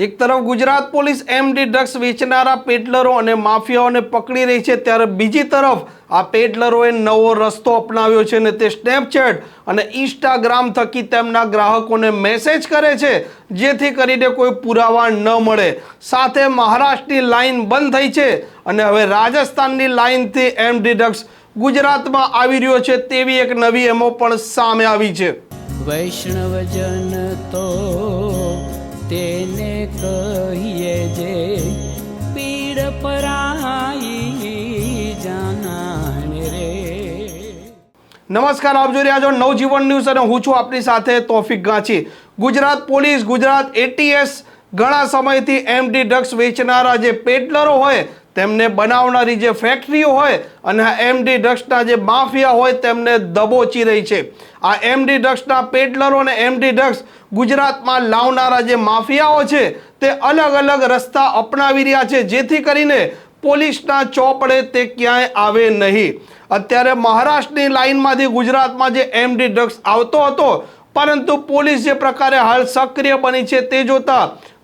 એક તરફ Gujarat police MD drugs વેચનારા પેટલરો અને માફિયાઓને પકડી રહી છે, ત્યારે બીજી તરફ આ પેટલરોએ નવો રસ્તો અપનાવ્યો છે અને તે સ્નેપચેટ અને ઇન્સ્ટાગ્રામ થકી તેમના ગ્રાહકોને મેસેજ કરે છે, જેથી કરીને કોઈ પુરાવા ન મળે. સાથે મહારાષ્ટ્રની લાઇન બંધ થઈ છે અને હવે રાજસ્થાનની લાઇનથી એમડી ડ્રગ્સ ગુજરાતમાં આવી રહ્યો છે તેવી એક નવી એમો પણ સામે આવી છે. વૈષ્ણવજન તો કહીએ જે પીડ પરાઈ જાનાને રે. નમસ્કાર, આપ જોઈ રહ્યા છો નવજીવન ન્યૂઝ અને હું છું આપની સાથે તોફિક ગાંચી. ગુજરાત પોલીસ, ગુજરાત એટીએસ ઘણા સમયથી એમડી ડ્રગ્સ વેચનારા જે પેડલરો હોય તેમને બનાવનારી જે ફેક્ટરીઓ હોય અને આ એમડી ડ્રગ્સના જે માફિયા હોય તેમને દબોચી રહી છે. આ એમડી ડ્રગ્સના પેડલરો અને એમડી ડ્રગ્સ ગુજરાતમાં લાવનારા જે માફિયાઓ છે, તે અલગ અલગ રસ્તા અપનાવી રહ્યા છે. જેથી કરીને પોલીસના ચોપડે તે ક્યાંય આવે નહીં. અત્યારે મહારાષ્ટ્રની લાઇનમાંથી ગુજરાતમાં જે એમડી ડ્રગ્સ આવતો હતો પરંતુ પોલીસ જે પ્રકારે હાલ સક્રિય બની છે તે જોતા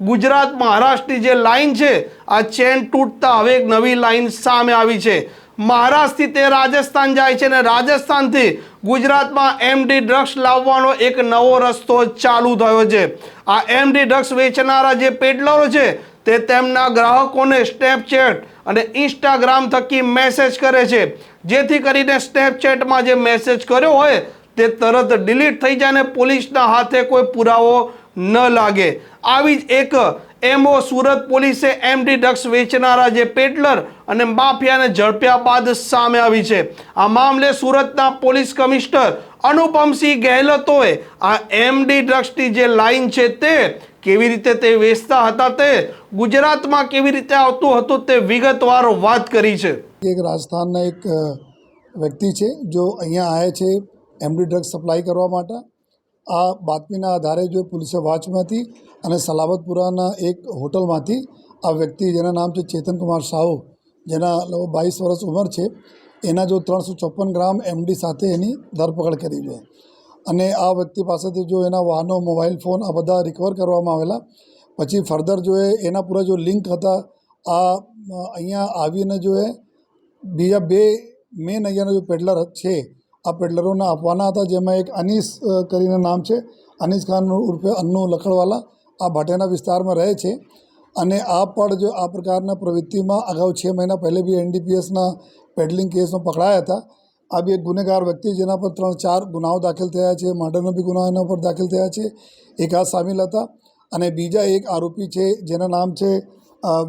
ગુજરાત મહારાષ્ટ્રની જે લાઇન છે, આ ચેન તૂટતા હવે એક નવી લાઇન સામે આવી છે. મહારાષ્ટ્રથી તે રાજસ્થાન જાય છે અને રાજસ્થાનથી ગુજરાતમાં એમડી ડ્રગ્સ લાવવાનો એક નવો રસ્તો ચાલુ થયો છે. આ એમડી ડ્રગ્સ વેચનારા જે પેડલરો છે, તે તેમના ગ્રાહકોને સ્નેપચેટ અને ઇન્સ્ટાગ્રામ થકી મેસેજ કરે છે. જેથી કરીને સ્નેપચેટમાં જે મેસેજ કર્યો હોય તે તરત ડિલીટ થઈ જાય અને પોલીસના હાથે કોઈ પુરાવો ન લાગે. આવી જ એક એમઓ સુરત પોલીસે એમડી ડ્રગ્સ વેચનારા જે પેટલર અને માફિયાને ઝડપ્યા બાદ સામે આવી છે. આ મામલે સુરતના પોલીસ કમિશનર અનુપમસિંહ ગેહલતોએ આ એમડી ડ્રગ્સની જે લાઈન છે તે કેવી રીતે તે વેચતા હતા તે ગુજરાતમાં કેવી રીતે આવતું હતું તે વિગતવાર વાત કરી છે. એક રાજસ્થાનના એક વ્યક્તિ છે, જો અહીંયા આવે છે એમડી ડ્રગ્સ સપ્લાય કરવા માટે. આ બાતમીના આધારે જો પોલીસે વાંચમાંથી અને સલાબતપુરાના એક હોટલમાંથી આ વ્યક્તિ, જેના નામ છે ચેતનકુમાર સાહુ, જેના બાવીસ વર્ષ ઉંમર છે, એના જો ત્રણસો ચોપન ગ્રામ એમડી સાથે એની ધરપકડ કરી છે. અને આ વ્યક્તિ પાસેથી જો એના વાહનો, મોબાઈલ ફોન આ બધા રિકવર કરવામાં આવેલા. પછી ફર્ધર જો એના પૂરા જો લિંક હતા, આ અહીંયા આવીને જો બીજા બે મેન અહીંયાના જો પેડલર છે આ પેડલરોને આપવાના હતા, જેમાં એક અનીસ કરીને નામ છે. અનીસ ખાન ઉર્ફે અન્નુ લખડવાલા આ ભાટેના વિસ્તારમાં રહે છે. અને આ પણ જો આ પ્રકારના પ્રવૃત્તિમાં અગાઉ છ મહિના પહેલે બી એનડીપીએસના પેડલિંગ કેસમાં પકડાયા હતા. આ બી એક ગુનેગાર વ્યક્તિ જેના પર ત્રણ ચાર ગુનાઓ દાખલ થયા છે, મર્ડરનો બી ગુનાઓ એના પર દાખલ થયા છે. એક આ સામેલ હતા અને બીજા એક આરોપી છે, જેના નામ છે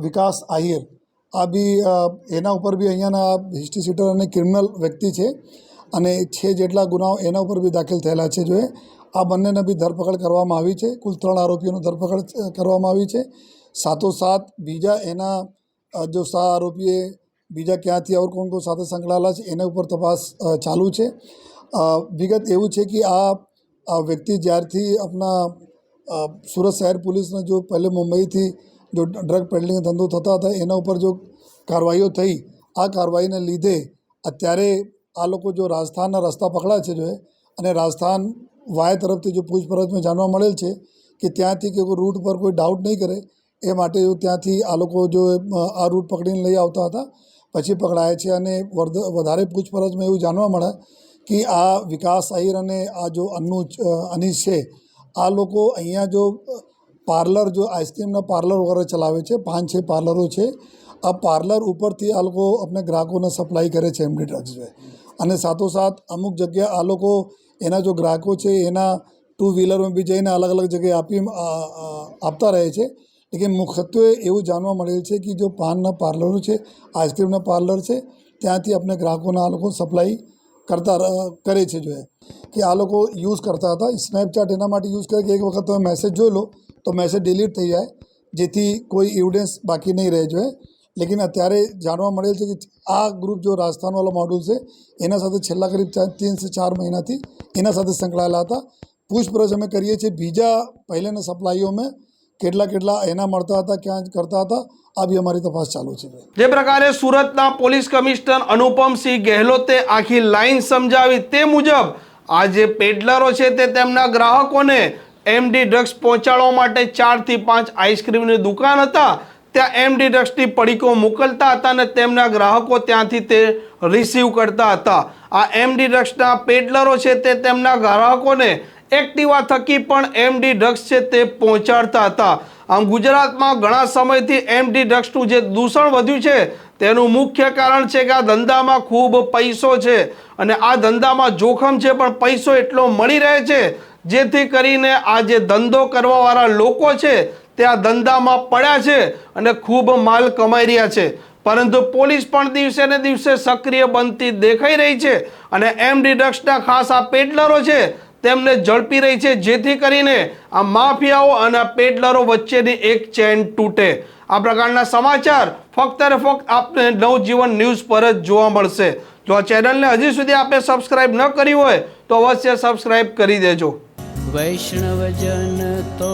વિકાસ આહિર. આ બી એના ઉપર બી અહીંયાના હિસ્ટ્રી સીટર અને ક્રિમિનલ વ્યક્તિ છે. અને છે જેટલા ગુનાઓ એના ઉપર બી દાખલ થયેલા છે જોએ આ બંનેને બી ધરપકડ કરવામાં આવી છે. કુલ ત્રણ આરોપીઓની ધરપકડ કરવામાં આવી છે. સાથોસાથ બીજા એના જો સા આરોપીએ બીજા ક્યાંથી ઓર કોણ કોણ સાથે સંકળાયેલા છે, એના ઉપર તપાસ ચાલુ છે. વિગત એવું છે કે આ વ્યક્તિ જ્યારથી આપણા સુરત શહેર પોલીસને જો પહેલે મુંબઈથી જો ડ્રગ પેડલિંગ ધંધો થતા હતા, એના ઉપર જો કાર્યવાહીઓ થઈ, આ કાર્યવાહીને લીધે અત્યારે આ લોકો જો રાજસ્થાનના રસ્તા પકડાય છે જો અને રાજસ્થાન વાય તરફથી જો પૂછપરછમાં જાણવા મળેલ છે કે ત્યાંથી કે રૂટ પર કોઈ ડાઉટ નહીં કરે, એ માટે ત્યાંથી આ લોકો જો આ રૂટ પકડીને લઈ આવતા હતા, પછી પકડાયા છે અને વધારે પૂછપરછમાં એવું જાણવા મળે કે આ વિકાસ આહિર અને આ જો અન્નુ અનીશ છે, આ લોકો અહીંયા જો પાર્લર જો આઈસ્ક્રીમના પાર્લર વગેરે ચલાવે છે, પાંચ, છ પાર્લરો છે, આ પાર્લર ઉપરથી આ લોકો આપણે ગ્રાહકોને સપ્લાય કરે છે એમડી ડ્રગ્સ અને સાથોસાથ અમુક જગ્યાએ આ લોકો એના જો ગ્રાહકો છે, એના ટુ વ્હીલરમાં બી જઈને અલગ અલગ જગ્યાએ આપી આપતા રહે છે. લેકિન મુખ્યત્વે એવું જાણવા મળેલ છે કે જો પાનના પાર્લરો છે આઈસ્ક્રીમના પાર્લર છે, ત્યાંથી આપણે ગ્રાહકોના આ લોકો સપ્લાય કરતા કરે છે જો કે આ લોકો યુઝ કરતા હતા. સ્નેપચેટ એના માટે યુઝ કરે કે એક વખત તમે મેસેજ જોઈ લો, તો મેસેજ ડિલીટ થઈ જાય, જેથી કોઈ એવિડન્સ બાકી નહીં રહે જોઈએ લેકિન અત્યારે જાણવા મળેલ છે કે આ ગ્રુપ જો રાજસ્થાનવાળો મોડ્યુલ છે, એના સાથે છેલ્લા કરીબ ત્રણથી ચાર મહિનાથી એના સાથે સંકળાયેલા હતા. પૂછપરછ અમે કરીએ છીએ. બીજા પહેલાંના અમે કેટલા કેટલા એના મળતા હતા, ક્યાં કરતા હતા, આ બી અમારી તપાસ ચાલુ છે. જે પ્રકારે સુરતના પોલીસ કમિશનર અનુપમસિંહ ગેહલોતે આખી લાઈન સમજાવી તે મુજબ આ જે પેડલરો છે તે તેમના ગ્રાહકોને એમડી ડ્રગ્સ પહોંચાડવા માટે ચારથી પાંચ આઈસ્ક્રીમની દુકાન હતા. ત્યાં એમડી ડ્રગ્સની પડીકો મોકલતા હતા અને તેમના ગ્રાહકો ત્યાંથી તે રિસીવ કરતા હતા. આ એમડી ડ્રગ્સના પેડલરો છે તે તેમના ગ્રાહકોને એક્ટિવા થકી પણ એમડી ડ્રગ્સ છે તે પહોંચાડતા હતા. આમ ગુજરાતમાં ઘણા સમયથી એમડી ડ્રગ્સનું જે દૂષણ વધ્યું છે તેનું મુખ્ય કારણ છે કે આ ધંધામાં ખૂબ પૈસો છે અને આ ધંધામાં જોખમ છે પણ પૈસો એટલો મળી રહે છે જેથી કરીને આ જે ધંધો કરવાવાળા લોકો છે તે આ ધંધામાં પડ્યા છે અને ખૂબ માલ કમાઈ રહ્યા છે. પરંતુ પોલીસ પણ દિવસે ને દિવસે સક્રિય બનતી દેખાઈ રહી છે અને એમડી ડ્રગ્સના ખાસ આ પેડલરો છે તેમને ઝડપી રહી છે. જેથી કરીને આ માફિયાઓ અને આ પેડલરો વચ્ચેની એક ચેન તૂટે. આ પ્રકારના સમાચાર ફક્ત ને ફક્ત આપને નવજીવન ન્યૂઝ પર જ જોવા મળશે. જો આ ચેનલને હજી સુધી આપે સબસ્ક્રાઇબ ન કરી હોય તો અવશ્ય સબસ્ક્રાઇબ કરી દેજો. વૈષ્ણવજન તો